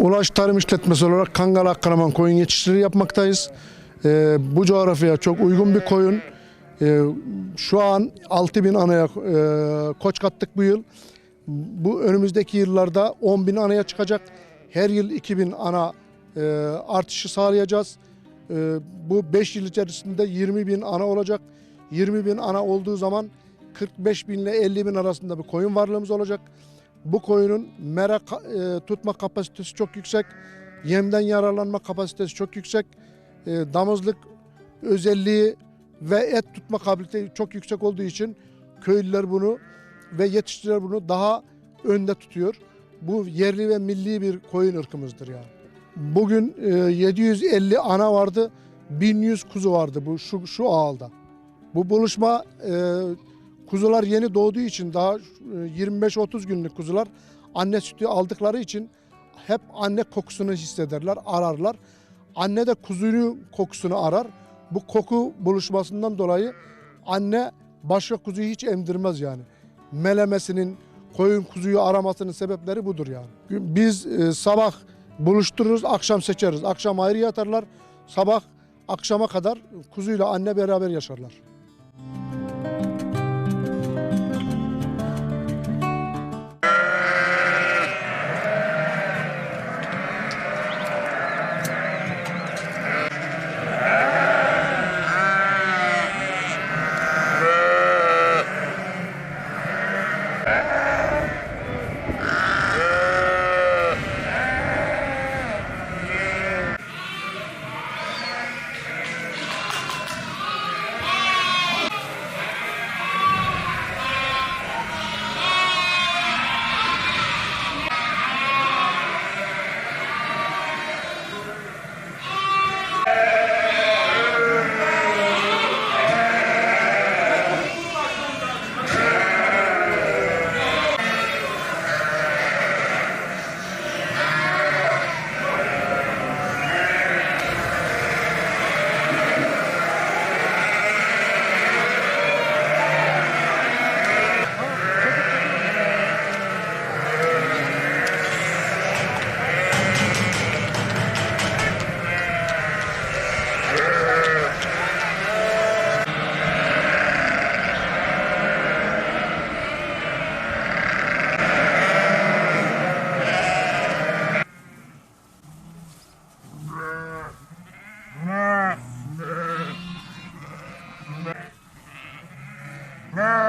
Ulaş Tarım İşletmesi olarak Kangal Akkaraman koyun yetiştirici yapmaktayız. Ee, bu coğrafyaya çok uygun bir koyun. Ee, şu an 6000 anaya e, koç kattık bu yıl. Bu önümüzdeki yıllarda 10 bin anaya çıkacak. Her yıl 2000 ana e, artışı sağlayacağız. E, bu 5 yıl içerisinde 20 bin ana olacak. 20 bin ana olduğu zaman 45 bin ile 50 bin arasında bir koyun varlığımız olacak. Bu koyunun mera e, tutma kapasitesi çok yüksek. Yemden yararlanma kapasitesi çok yüksek. E, damızlık özelliği ve et tutma kabiliyeti çok yüksek olduğu için köylüler bunu ve yetiştiriciler bunu daha önde tutuyor. Bu yerli ve milli bir koyun ırkımızdır yani. Bugün e, 750 ana vardı, 1100 kuzu vardı bu şu şu ağalda. Bu buluşma e, kuzular yeni doğduğu için daha e, 25-30 günlük kuzular anne sütü aldıkları için hep anne kokusunu hissederler, ararlar. Anne de kuzunun kokusunu arar. Bu koku buluşmasından dolayı anne başka kuzuyu hiç emdirmez yani. Melemesinin, koyun kuzuyu aramasının sebepleri budur yani. Biz e, sabah buluştururuz, akşam seçeriz. Akşam ayrı yatarlar, sabah akşama kadar kuzuyla anne beraber yaşarlar. Now